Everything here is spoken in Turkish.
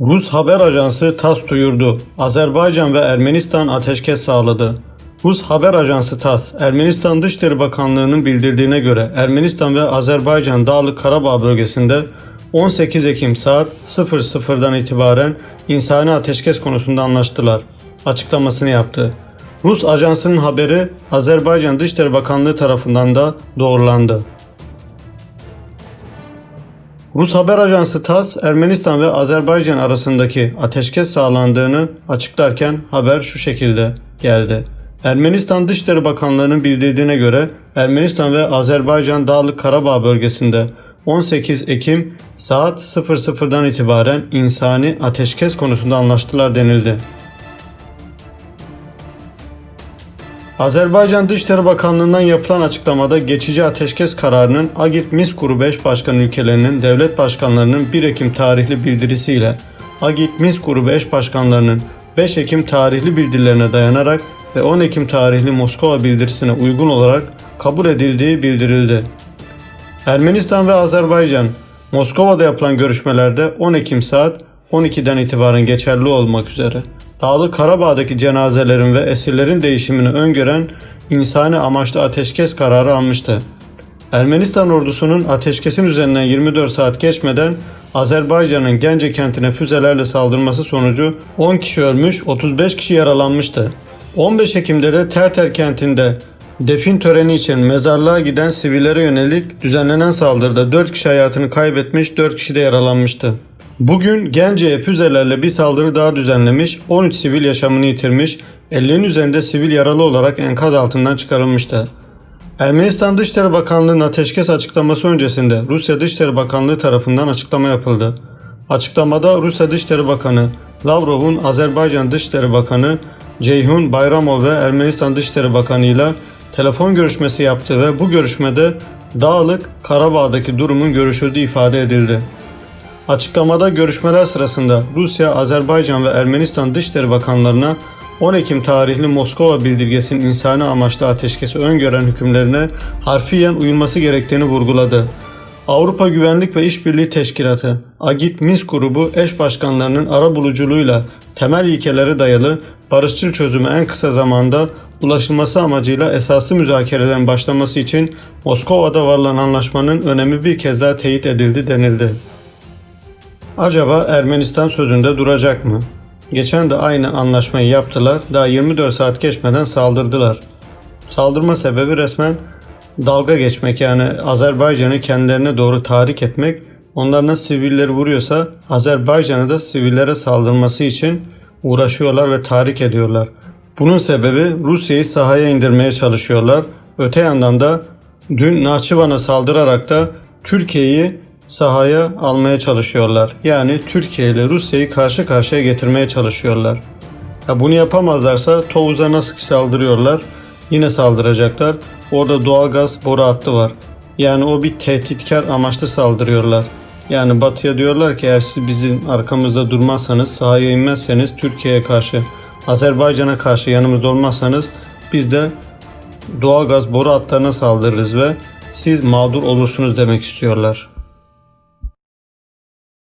Rus haber ajansı TASS duyurdu. Azerbaycan ve Ermenistan ateşkes sağladı. Rus haber ajansı TASS, Ermenistan Dışişleri Bakanlığı'nın bildirdiğine göre Ermenistan ve Azerbaycan Dağlık Karabağ bölgesinde 18 Ekim saat 00'dan itibaren insani ateşkes konusunda anlaştılar. Açıklamasını yaptı. Rus ajansının haberi Azerbaycan Dışişleri Bakanlığı tarafından da doğrulandı. Rus haber ajansı TASS, Ermenistan ve Azerbaycan arasındaki ateşkes sağlandığını açıklarken haber şu şekilde geldi. Ermenistan Dışişleri Bakanlığı'nın bildirdiğine göre Ermenistan ve Azerbaycan Dağlık Karabağ bölgesinde 18 Ekim saat 00'dan itibaren insani ateşkes konusunda anlaştılar denildi. Azerbaycan Dışişleri Bakanlığı'ndan yapılan açıklamada geçici ateşkes kararının Agit Minsk Grubu 5 başkan ülkelerinin devlet başkanlarının 1 Ekim tarihli bildirisiyle Agit Minsk Grubu 5 başkanlarının 5 Ekim tarihli bildirilerine dayanarak ve 10 Ekim tarihli Moskova bildirisine uygun olarak kabul edildiği bildirildi. Ermenistan ve Azerbaycan Moskova'da yapılan görüşmelerde 10 Ekim saat 12'den itibaren geçerli olmak üzere Dağlık Karabağ'daki cenazelerin ve esirlerin değişimini öngören insani amaçlı ateşkes kararı almıştı. Ermenistan ordusunun ateşkesin üzerinden 24 saat geçmeden Azerbaycan'ın Gence kentine füzelerle saldırması sonucu 10 kişi ölmüş, 35 kişi yaralanmıştı. 15 Ekim'de de Terter kentinde defin töreni için mezarlığa giden sivillere yönelik düzenlenen saldırıda 4 kişi hayatını kaybetmiş, 4 kişi de yaralanmıştı. Bugün Gence'ye füzelerle bir saldırı daha düzenlemiş, 13 sivil yaşamını yitirmiş, 50'nin üzerinde sivil yaralı olarak enkaz altından çıkarılmıştı. Ermenistan Dışişleri Bakanlığı'nın ateşkes açıklaması öncesinde Rusya Dışişleri Bakanlığı tarafından açıklama yapıldı. Açıklamada Rusya Dışişleri Bakanı Lavrov'un Azerbaycan Dışişleri Bakanı Ceyhun Bayramov ve Ermenistan Dışişleri Bakanı ile telefon görüşmesi yaptı ve bu görüşmede Dağlık Karabağ'daki durumun görüşüldüğü ifade edildi. Açıklamada görüşmeler sırasında Rusya, Azerbaycan ve Ermenistan Dışişleri Bakanlarına 10 Ekim tarihli Moskova bildirgesinin insani amaçlı ateşkesi öngören hükümlerine harfiyen uyulması gerektiğini vurguladı. Avrupa Güvenlik ve İşbirliği Teşkilatı, Agit Minsk grubu eş başkanlarının ara buluculuğuyla temel ilkelere dayalı barışçıl çözüme en kısa zamanda ulaşılması amacıyla esaslı müzakerelerin başlaması için Moskova'da varılan anlaşmanın önemi bir kez daha teyit edildi denildi. Acaba Ermenistan sözünde duracak mı? Geçen de aynı anlaşmayı yaptılar. Daha 24 saat geçmeden saldırdılar. Saldırma sebebi resmen dalga geçmek yani Azerbaycan'ı kendilerine doğru tahrik etmek. Onlar nasıl sivilleri vuruyorsa Azerbaycan'ı da sivillere saldırması için uğraşıyorlar ve tahrik ediyorlar. Bunun sebebi Rusya'yı sahaya indirmeye çalışıyorlar. Öte yandan da dün Nahçıvan'a saldırarak da Türkiye'yi sahaya almaya çalışıyorlar. Yani Türkiye ile Rusya'yı karşı karşıya getirmeye çalışıyorlar. Ya bunu yapamazlarsa Tovuz'a nasıl ki saldırıyorlar yine saldıracaklar. Orada doğalgaz boru hattı var. Yani o bir tehditkar amaçlı saldırıyorlar. Yani Batı'ya diyorlar ki eğer siz bizim arkamızda durmazsanız, sahaya inmezseniz Türkiye'ye karşı, Azerbaycan'a karşı yanımızda olmazsanız biz de doğalgaz boru hatlarına saldırırız ve siz mağdur olursunuz demek istiyorlar.